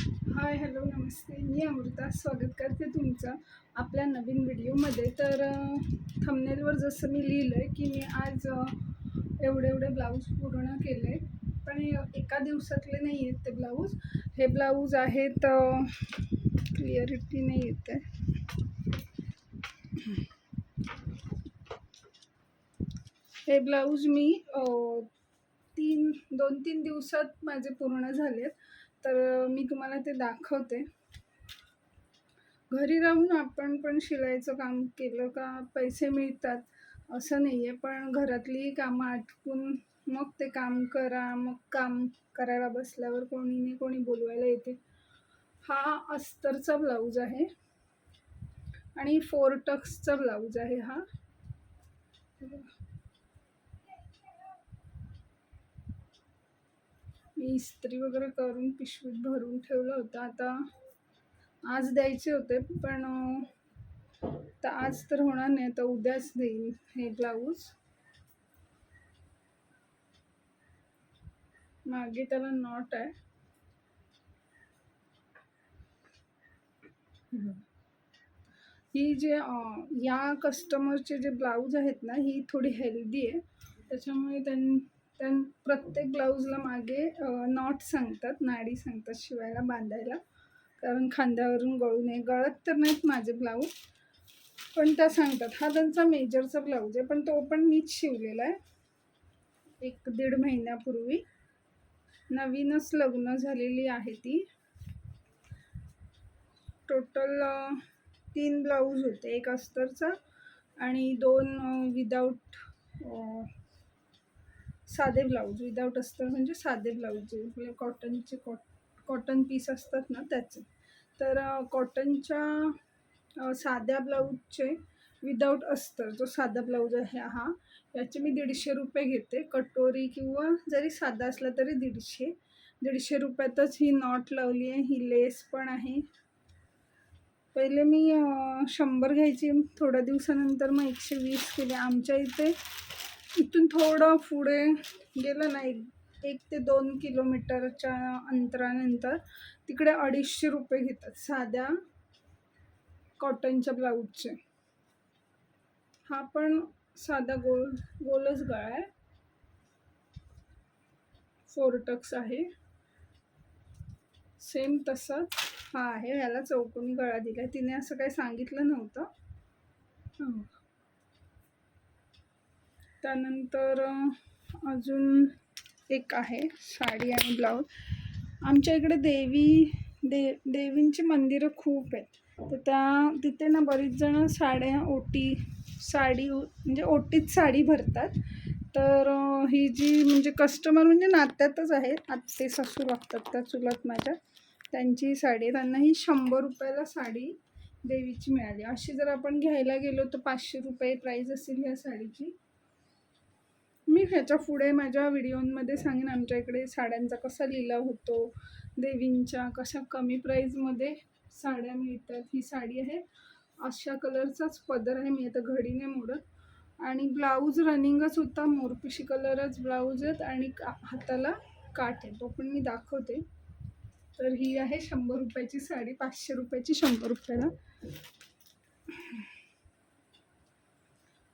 Hi hello नमस्ते. मी अमृता. स्वागत करते तुमचं आपल्या नवीन व्हिडिओमध्ये. तर थंबनेलवर जसं मी लिहिलं आहे की मी आज एवढे एवढे ब्लाऊज पूर्ण केले. पण एका दिवसातले नाही आहेत ते ब्लाऊज. हे ब्लाऊज आहेत क्लिअरिटी नाही येत. आहे हे ब्लाऊज मी तीन दोन तीन दिवसात माझे पूर्ण झालेत. तर मी तुम्हाला ते दाखवते. घरी राहून आपण पण शिलाईचं काम केलं का पैसे मिळतात असं नाही आहे पण घरातलीही कामं आटकून मग ते काम करा मग काम करायला बसल्यावर कोणी नाही कोणी बोलवायला येते. हा अस्तरचा ब्लाऊज आहे आणि फोर टक्सचा ब्लाऊज आहे हा. मी इस्त्री वगैरे करून पिशवीत भरून ठेवलं होतं. आता आज द्यायचे होते पण तर आज तर होणार नाही. तर उद्याच देईन हे ब्लाऊज. मागे त्याला नॉट आहे. ही जे या कस्टमरचे जे ब्लाऊज आहेत ना ही थोडी हेल्दी आहे. त्याच्यामुळे त्यां त्यां प्रत्येक ब्लाऊजला मागे नॉट सांगतात नाडी सांगतात शिवायला बांधायला. कारण खांद्यावरून गळू नये. गळत तर नाहीत माझे ब्लाऊज पण त्या सांगतात. हा त्यांचा मेजरचा ब्लाऊज आहे पण तो पण मीच शिवलेला आहे. एक दीड महिन्यापूर्वी. नवीनच लग्न झालेली आहे ती. टोटल तीन ब्लाऊज होते. एक अस्तरचा आणि दोन विदाऊट साधे ब्लाऊज विदाऊट अस्तर म्हणजे साधे ब्लाऊज जे आपले कॉटनचे कॉट कॉटन पीस असतात ना त्याचे. तर कॉटनच्या साध्या ब्लाऊजचे विदाऊट अस्तर जो साधा ब्लाऊज आहे हा याचे मी दीडशे रुपये घेते. कटोरी किंवा जरी साधा असला तरी दीडशे. दीडशे रुपयातच ही नॉट लावली आहे ही लेस पण आहे. पहिले मी शंभर घ्यायची. थोड्या दिवसानंतर मग एकशे वीस केले. आमच्या इथे इथून थोडं पुढे गेलं ना एक एक ते दोन किलोमीटरच्या अंतरानंतर तिकडे अडीचशे रुपये घेतात साध्या कॉटनच्या ब्लाऊजचे. हा पण साधा गोल गोलच गळा आहे. फोरटक्स आहे. सेम तसाच हा आहे ह्याला चौकोनी गळा दिला तिने असं काही सांगितलं नव्हतं. हां. त्यानंतर अजून एक आहे साडी आणि ब्लाऊज. आमच्या इकडे देवी दे देवींची मंदिरं खूप आहेत. तर त्या तिथे ना बरीच जणं साड्या ओटी साडी म्हणजे ओटीत साडी भरतात. तर ही जी म्हणजे कस्टमर म्हणजे नात्यातच आहेत. आत्ते सासू लागतात त्या चुलत माझ्या. त्यांची साडी त्यांना ही शंभर रुपयाला साडी देवीची मिळाली. अशी जर आपण घ्यायला गेलो तर पाचशे रुपये प्राईज असेल ह्या साडीची. मी ह्याच्या पुढे माझ्या व्हिडिओमध्ये सांगेन आमच्या इकडे साड्यांचा कसा लिलाव होतो देवींच्या कशा कमी प्राईजमध्ये साड्या मिळतात ही साडी आहे. अशा कलरचाच पदर आहे मी आता घडीने मोडत. आणि ब्लाऊज रनिंगच होता मोरपिशी कलरच ब्लाऊज आहेत आणि का हाताला काठ आहे तो पण मी दाखवते. तर ही आहे शंभर रुपयाची साडी पाचशे रुपयाची शंभर रुपयाला.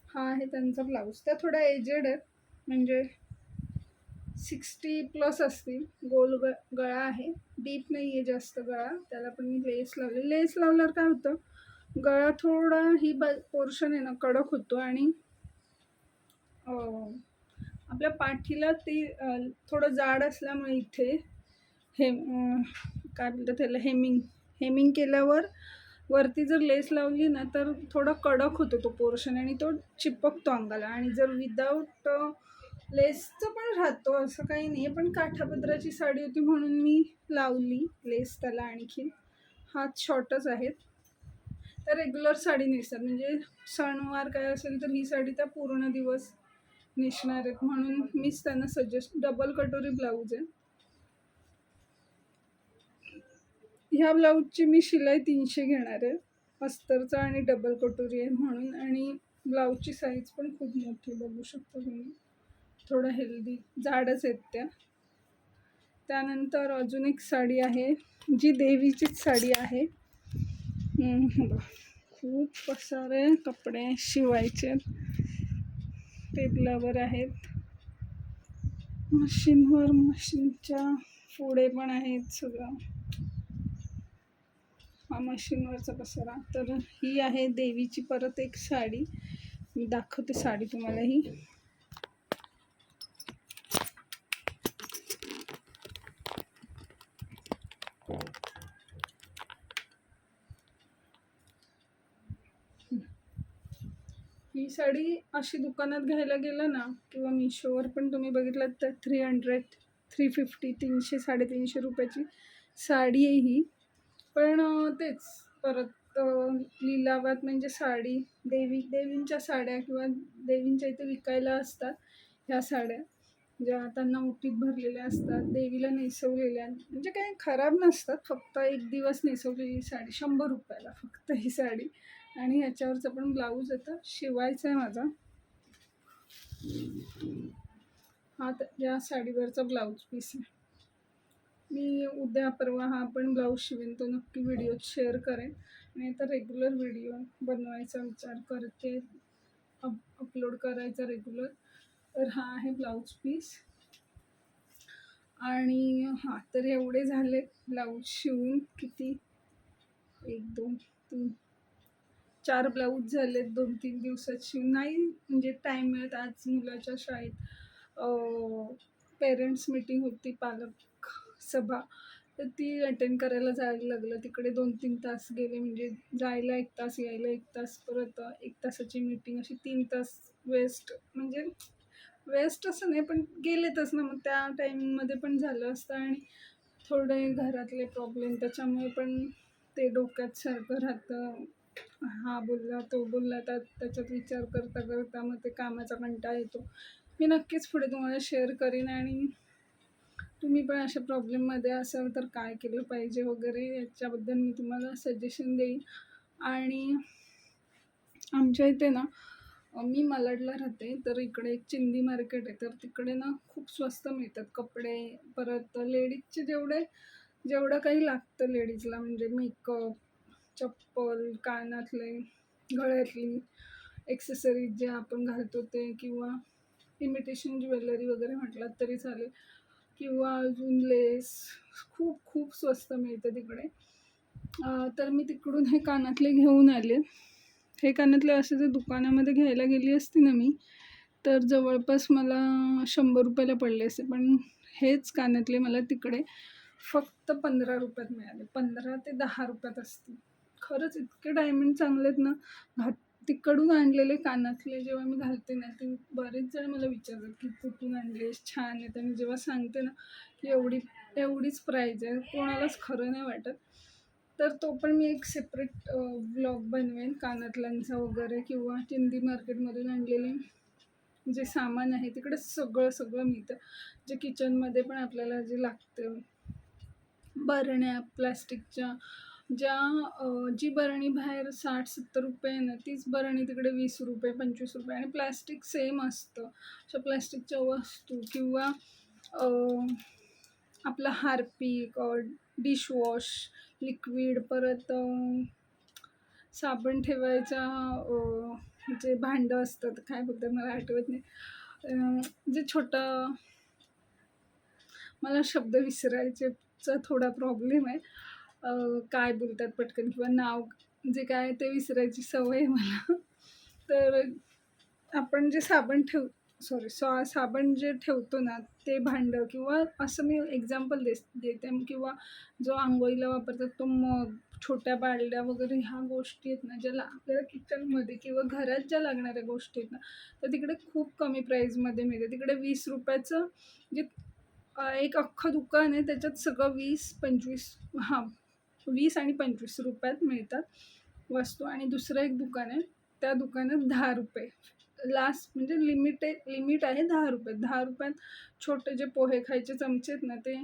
हा आहे त्यांचा ब्लाऊज. त्या थोड्या एजेड आहेत. म्हणजे सिक्स्टी प्लस असतील. गोल ग गळा आहे. डीप नाही आहे जास्त गळा. त्याला पण मी लेस लावले. लेस लावल्यावर काय होतं? गळा थोडा ही ब पोर्शन आहे ना कडक होतो आणि आपल्या पाठीला ती थोडं जाड असल्यामुळे इथे हे काय बोलतात त्याला? हेमिंग हेमिंग केल्यावर वरती जर लेस लावली ना तर थोडा कडक होतो तो पोर्शन आणि तो चिपकतो अंगाला. आणि जर विदाऊट लेसचं पण राहतो असं काही नाही पण काठापदराची साडी होती म्हणून मी लावली लेस त्याला आणखी हात शॉर्टच आहेत. तर रेग्युलर साडी नेसतात. म्हणजे सणवार काय असेल तर ही साडी त्या पूर्ण दिवस नेसणार आहेत म्हणून मीच त्यांना सजेस्ट डबल कटोरी ब्लाऊज आहे. ह्या ब्लाऊजची मी शिलाई तीनशे घेणार आहे. अस्तरचा आणि डबल कटोरी आहे म्हणून. आणि ब्लाऊजची साईज पण खूप मोठी बघू शकता तुम्ही. थोडं हेल्दी जाडच आहेत त्या. त्यानंतर अजून एक साडी आहे जी देवीचीच साडी आहे. खूप सारे कपडे शिवायचे. टेबलावर आहेत. मशीनवर मशीनच्या पुढे पण आहेत सगळं. हा मशीनवरचा पसारा. तर ही आहे देवीची परत एक साडी. मी दाखवते साडी तुम्हाला ही. ही साडी अशी दुकानात घ्यायला गेलं ना किंवा मिशोवर पण तुम्ही बघितलं तर थ्री हंड्रेड थ्री फिफ्टी तीनशे साडेतीनशे रुपयाची साडी आहे ही. पण तेच. परत लिलावात म्हणजे साडी देवी देवींच्या साड्या किंवा देवींच्या इथे विकायला असतात ह्या साड्या ज्या त्यांना ओटीत भरलेल्या असतात देवीला नेसवलेल्या. म्हणजे काही खराब नसतात फक्त एक दिवस नेसवलेली साडी शंभर रुपयाला फक्त ही साडी. आणि ह्याच्यावरचं पण ब्लाऊज आता शिवायचा आहे माझा. हा त- या साडीवरचा ब्लाऊज पीस आहे. मी उद्या परवा हा पण ब्लाऊज शिवेन तो नक्की व्हिडिओ शेअर करेन. आणि आता रेग्युलर व्हिडिओ बनवायचा विचार करते. अप अपलोड करायचा रेग्युलर तर हा आहे ब्लाऊज पीस आणि हां तर एवढे झाले ब्लाऊज शिवून. किती? एक दोन तीन चार ब्लाऊज झालेत दोन तीन दिवसात शिवून. नाही म्हणजे टाईम मिळत. आज मुलाच्या शाळेत पेरेंट्स मीटिंग होती पालक सभा. तर ती अटेंड करायला जायला लागलं. तिकडे दोन तीन तास गेले. म्हणजे जायला एक तास यायला एक तास परत एक तासाची मीटिंग अशी तीन तास वेस्ट म्हणजे वेस्ट असं नाही पण गेलेतच ना. मग त्या टायमिंगमध्ये पण झालं असतं आणि थोडे घरातले प्रॉब्लेम त्याच्यामुळे पण ते डोक्यात सारखं राहतं. हा बोलला तो बोलला त्या त्याच्यात विचार करता करता मग ते कामाचा कंटाळा येतो. मी नक्कीच पुढे तुम्हाला शेअर करीन आणि तुम्ही पण अशा प्रॉब्लेममध्ये असाल तर काय केलं पाहिजे वगैरे याच्याबद्दल मी तुम्हाला सजेशन देईन. आणि आमच्या इथे ना मी मालाडला राहते तर इकडे एक चिंदी मार्केट आहे. तर तिकडे ना खूप स्वस्त मिळतात कपडे. परत लेडीजचे जेवढे जेवढं काही लागतं लेडीजला म्हणजे मेकअप चप्पल कानातले गळ्यातली एक्सेसरीज जे आपण घालतो ते किंवा इमिटेशन ज्वेलरी वगैरे म्हटलं तरी चालेल. किंवा अजून लेस खूप खूप स्वस्त मिळतं तिकडे. तर मी तिकडून हे कानातले घेऊन आले. हे कानातले असे जर दुकानामध्ये घ्यायला गेली असती ना मी तर जवळपास मला शंभर रुपयाला पडले असते पण हेच कानातले मला तिकडे फक्त पंधरा रुपयात मिळाले. पंधरा ते दहा रुपयात असतील. खरंच इतके डायमंड चांगले आहेत ना. घात तिकडून आणलेले कानातले जेव्हा मी घालते ना ते बरेच जण मला विचारतात की कुठून आणलेस छान आहे. तर मी जेव्हा सांगते ना की एवढी एवढीच प्राईज आहे कोणालाच खरं नाही वाटत. तर तो पण मी एक सेपरेट ब्लॉग बनवेन कानातल्यांचा वगैरे किंवा चिंदी मार्केटमधून आणलेले जे सामान आहे तिकडे सगळं सगळं मिळतं. जे किचनमध्ये पण आपल्याला जे लागतं बरण्या प्लास्टिकच्या ज्या जी बरणी बाहेर साठ सत्तर रुपये आहे ना तीच बरणी तिकडे वीस रुपये पंचवीस रुपये आणि प्लॅस्टिक सेम असतं. अशा प्लॅस्टिकच्या वस्तू किंवा आपलं आपला हार्पिक डिशवॉश लिक्विड परत साबण ठेवायचा जे भांडं असतात काय बोलतात मला आठवत नाही. जे छोटं मला शब्द विसरायचेचा थोडा प्रॉब्लेम आहे. काय बोलतात पटकन किंवा नाव जे काय ते विसरायची सवय आहे मला. तर आपण जे साबण ठेव सॉरी सॉ साबण जे ठेवतो ना ते भांडं किंवा असं मी एक्झाम्पल दे देते किंवा जो आंघोळीला वापरतात तो मग छोट्या बालड्या वगैरे ह्या गोष्टी आहेत ना ज्याला आपल्याला किचनमध्ये किंवा घरात ज्या लागणाऱ्या गोष्टी आहेत ना तर तिकडे खूप कमी प्राईजमध्ये मिळते तिकडे वीस रुपयाचं जे एक अख्खं दुकान आहे त्याच्यात सगळं वीस पंचवीस हां वीस आणि पंचवीस रुपयात मिळतात वस्तू. आणि दुसरं एक दुकान आहे. त्या दुकानात दहा रुपये. लास्ट म्हणजे लिमिटेड लिमिट आहे दहा रुपये. दहा रुपयात छोटे जे पोहे खायचे चमचे आहेत ना ते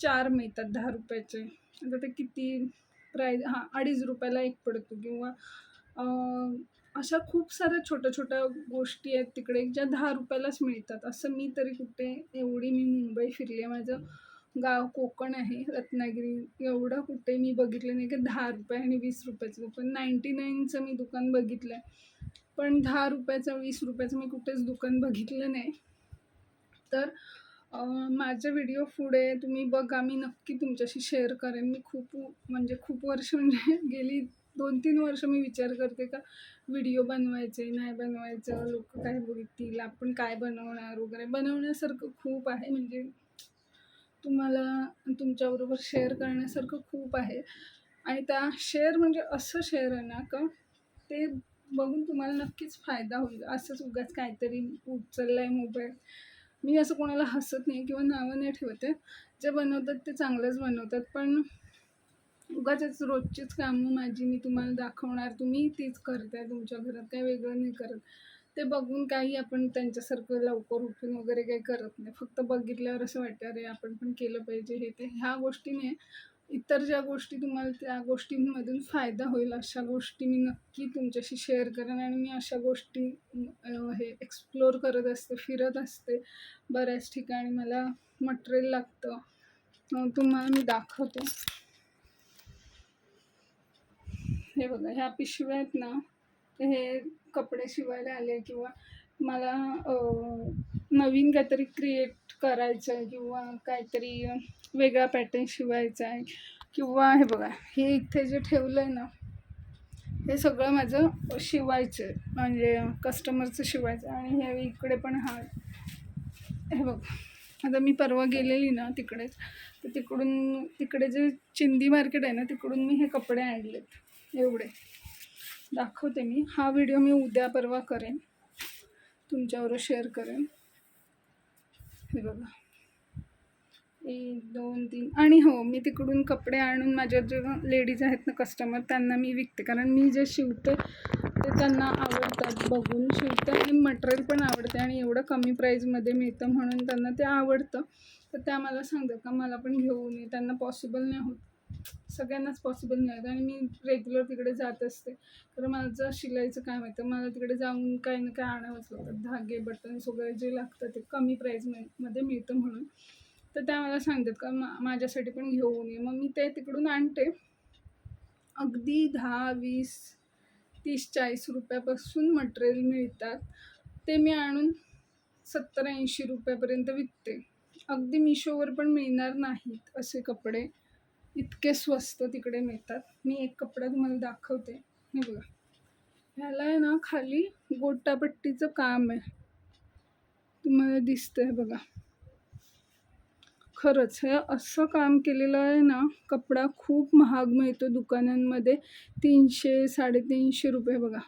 चार मिळतात दहा रुपयाचे. आता ते किती प्राईज हां अडीच रुपयाला एक पडतो किंवा अशा खूप साऱ्या छोट्या छोट्या गोष्टी आहेत तिकडे ज्या दहा रुपयालाच मिळतात. असं मी तरी कुठे एवढी मी मुंबई फिरली आहे. माझं गाव कोकण आहे रत्नागिरी एवढं कुठे मी बघितलं नाही की दहा रुपये आणि वीस रुपयाचं पण नाईंटी नाईनचं मी दुकान बघितलं आहे पण दहा रुपयाचं वीस रुपयाचं मी कुठेच दुकान बघितलं नाही. तर माझे व्हिडिओ पुढे तुम्ही बघा मी नक्की तुमच्याशी शेअर करेन. मी खूप म्हणजे खूप वर्ष म्हणजे गेली दोन तीन वर्ष मी विचार करते का व्हिडिओ बनवायचे नाही बनवायचं लोक काय बोलतील आपण काय बनवणार वगैरे. बनवण्यासारखं खूप आहे म्हणजे तुम्हाला तुमच्याबरोबर शेअर करण्यासारखं खूप आहे. आणि त्या शेअर म्हणजे असं शेअर आहे ना का ते बघून तुम्हाला नक्कीच फायदा होईल. असंच उगाच काहीतरी उचललं आहे मोबाईल मी असं कोणाला हसत नाही किंवा नावं नाही ठेवते जे बनवतात ते चांगलंच बनवतात. पण उगाचच रोजचीच कामं माझी मी तुम्हाला दाखवणार. तुम्ही तीच करताय तुमच्या घरात. काय वेगळं नाही करत. ते बघून काही आपण त्यांच्यासारखं लवकर उठून वगैरे काही करत नाही. फक्त बघितल्यावर असं वाटतं अरे आपण पण केलं पाहिजे हे ते. ह्या गोष्टीने इतर ज्या गोष्टी तुम्हाला त्या गोष्टींमधून फायदा होईल अशा गोष्टी मी नक्की तुमच्याशी शेअर करेन आणि मी अशा गोष्टी हे एक्सप्लोअर करत असते फिरत असते बऱ्याच ठिकाणी. मला मटेरियल लागतं. तुम्हाला मी दाखवते. हे बघा ह्या पिशव्या आहेत ना हे कपडे शिवायला आले किंवा मला नवीन काहीतरी क्रिएट करायचं आहे किंवा काहीतरी वेगळा पॅटर्न शिवायचा आहे किंवा हे बघा हे इथे जे ठेवलं आहे ना हे सगळं माझं शिवायचं आहे. म्हणजे कस्टमरचं शिवायचं आणि हे इकडे पण हा हे बघ आता मी परवा गेलेली ना तिकडेच तर तिकडून तिकडे जे चिंदी मार्केट आहे ना तिकडून मी हे कपडे आणलेत. एवढे. दाखवते मी. हा व्हिडिओ मी उद्या परवा करेन. तुमच्यावर शेअर करेन. हे बघा. एक दोन तीन. आणि हो मी तिकडून कपडे आणून माझ्या जे लेडीज आहेत ना कस्टमर त्यांना मी विकते. कारण मी जे शिवते ते त्यांना आवडतात बघून. शिवते आणि मटेरियल पण आवडते आणि एवढं कमी प्राईजमध्ये मिळतं म्हणून त्यांना ते आवडतं. तर त्या मला सांगतात का मला पण घेऊन ये. त्यांना पॉसिबल नाही होत. सगळ्यांनाच पॉसिबल नाही आणि मी रेग्युलर तिकडे जात असते. तर माझं शिलाईचं काय तर मला तिकडे जाऊन काही ना काय आणावंच लागतं. धागे बटन्स वगैरे जे लागतं ते कमी प्राईजमध्ये मिळतं म्हणून. तर त्या मला सांगतात का मा माझ्यासाठी पण घेऊन ये. मग मी ते तिकडून आणते. अगदी दहा वीस तीस चाळीस रुपयापासून मटेरियल मिळतात. ते मी आणून सत्तर ऐंशी रुपयापर्यंत विकते. अगदी मिशोवर पण मिळणार नाहीत असे कपडे. इतके स्वस्त तिकडे मिळतात. मी एक कपडा तुम्हाला दाखवते. हे बघा. ह्याला आहे ना खाली गोटापट्टीचं काम आहे. तुम्हाला दिसतंय बघा. खरंच हे असं काम केलेलं आहे ना कपडा खूप महाग मिळतो दुकानांमध्ये. तीनशे साडेतीनशे रुपये बघा.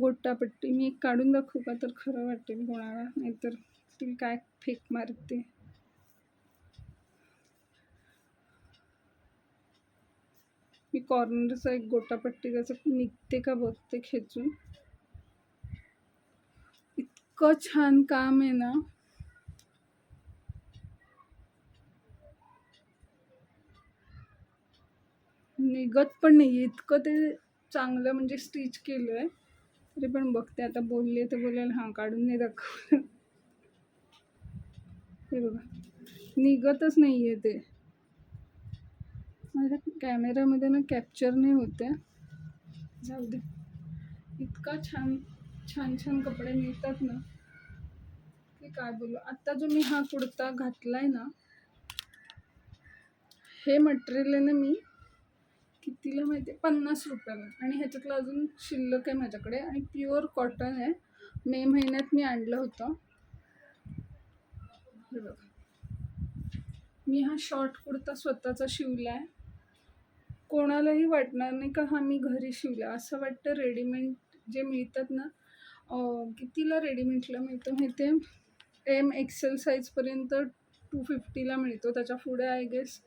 गोटापट्टी. मी एक काढून दाखवू का? तर खरं वाटेल कोणाला. नाहीतर ती काय फेक मारते. मी कॉर्नरचा एक गोटापट्टी त्याचं निघते का बघते खेचून. इतकं छान काम आहे ना. निघत पण नाही इतकं ते चांगलं म्हणजे स्टिच केलं आहे तरी पण बघते आता बोलले तर बोलेल हां काढून नाही दाखवलं. हे बघा. निघतच नाही आहे ते. माझ्या कॅमेऱ्यामध्ये ना कॅप्चर नाही होते. जाऊ दे. इतका छान छान छान कपडे मिळतात ना. की काय बोलू? आत्ता जो मी हा कुर्ता आहे ना हे मटेरियल आहे ना मी कितीला माहिती आहे पन्नास रुपयाला. आणि ह्याच्यातलं अजून शिल्लक आहे माझ्याकडे आणि प्युअर कॉटन आहे. मे महिन्यात मी आणलं होतं. हे बघा. मी हा शॉर्ट कुर्ता स्वतःचा शिवला आहे कोणालाही वाटणार नाही का हा मी घरी शिवला. असं वाटतं रेडीमेड जे मिळतात ना कितीला रेडीमेडला मिळतं माहिती आहे एम एक्सेल साईजपर्यंत टू फिफ्टीला मिळतो. त्याच्या पुढे आय गेस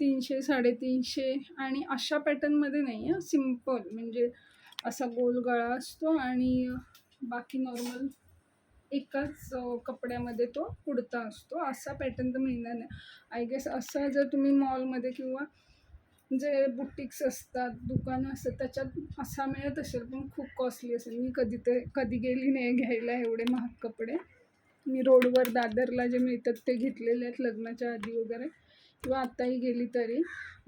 तीनशे साडेतीनशे आणि अशा पॅटर्नमध्ये नाही आहे सिंपल म्हणजे असा गोल गळा असतो आणि बाकी नॉर्मल एकाच कपड्यामध्ये तो कुडता असतो. असा पॅटर्न तर मिळणार नाही. आय गेस असा जर तुम्ही मॉलमध्ये किंवा जे बुटिक्स असतात दुकानं असतात त्याच्यात असा मिळत असेल पण खूप कॉस्टली असेल. मी कधी ते कधी गेली नाही घ्यायला एवढे महाग कपडे. मी रोडवर दादरला जे मिळतात ते घेतलेले आहेत लग्नाच्या आधी वगैरे. किंवा आत्ताही गेली तरी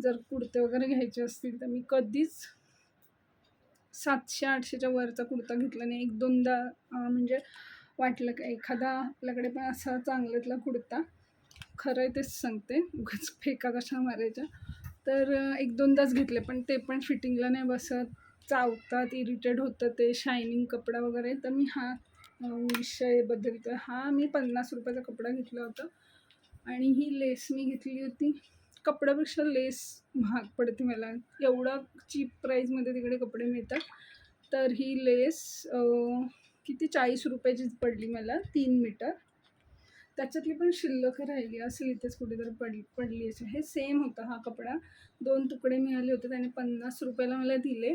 जर कुर्ते वगैरे घ्यायचे असतील तर मी कधीच सातशे आठशेच्या वरचा कुर्ता घेतला नाही. एक दोनदा म्हणजे वाटलं का एखादा आपल्याकडे पण असा चांगल्यातला कुर्ता. खरं आहे तेच सांगते. उगाच फेका कशा मारायच्या. तर एक एक दोनदाच घेतले पण ते पण फिटिंगला नाही बसत. चावतात इरिटेड होतं ते शायनिंग कपडा वगैरे. तर मी हा अं, विषय बदलतो हा मी पन्नास रुपयाचा कपडा घेतला होता. आणि ही लेस मी घेतली होती. कपड्यापेक्षा लेस महाग पडते मला. एवढा चीप प्राईजमध्ये तिकडे कपडे मिळतात. तर ही लेस किती चाळीस रुपयाचीच पडली मला तीन मीटर त्याच्यातली पण शिल्लक राहिली असेल इथेच कुठेतरी पडली पडली असेल. हे सेम होता हा कपडा. दोन तुकडे मिळाले होते त्याने पन्नास रुपयाला मला दिले.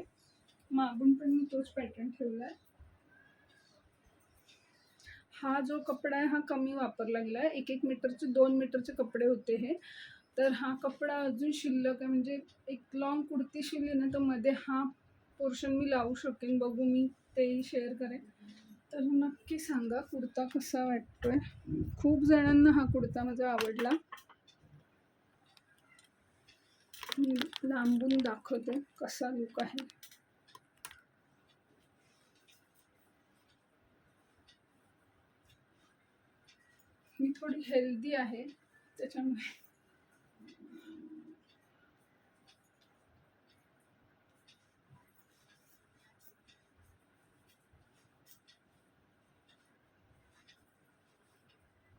मागून पण मी तोच पॅटर्न ठेवला आहे हा जो कपडा आहे हा कमी वापरला गेला आहे. एक एक मीटरचे दोन मीटरचे कपडे होते हे. तर हा कपडा अजून शिल्लक आहे म्हणजे एक लॉंग कुर्ती शिवली ना तर मध्ये हा पोर्शन मी लावू शकेन. बघू मी तेही शेअर करेन. तर नक्की सांगा कुर्ता कसा वाटतोय? खूप जणांना हा कुर्ता माझा आवडला. मी लांबून दाखवते कसा लुक आहे. मी थोडी हेल्दी आहे त्याच्यामुळे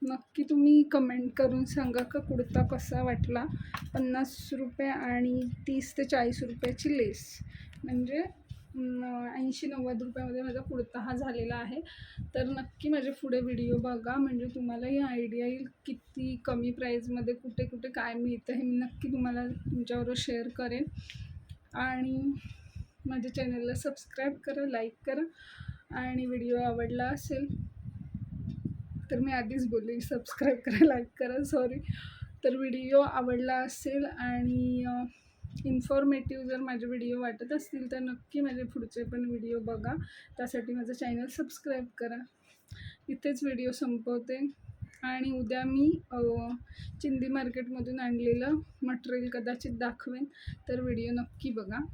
नक्की तुम्ही कमेंट करून सांगा का कुडता कसा वाटला? पन्नास रुपये आणि तीस ते चाळीस रुपयाची लेस म्हणजे ऐंशी नव्वद रुपयामध्ये माझा कुडता हा झालेला आहे. तर नक्की माझे पुढे व्हिडिओ बघा. म्हणजे तुम्हालाही आयडिया येईल किती कमी प्राईजमध्ये कुठे कुठे काय मिळतं हे मी नक्की तुम्हाला तुमच्याबरोबर शेअर करेन. आणि माझ्या चॅनलला सबस्क्राईब करा लाईक करा. आणि व्हिडिओ आवडला असेल तर मी आधीच बोलली सबस्क्राईब करा लाईक करा सॉरी तर व्हिडिओ आवडला असेल आणि इन्फॉर्मेटिव्ह जर माझे व्हिडिओ वाटत असतील तर नक्की माझे पुढचे पण व्हिडिओ बघा. त्यासाठी माझं चॅनल सबस्क्राईब करा. इथेच व्हिडिओ संपवते. आणि उद्या मी चिंदी मार्केटमधून आणलेलं मटेरियल कदाचित दाखवेन. तर व्हिडिओ नक्की बघा.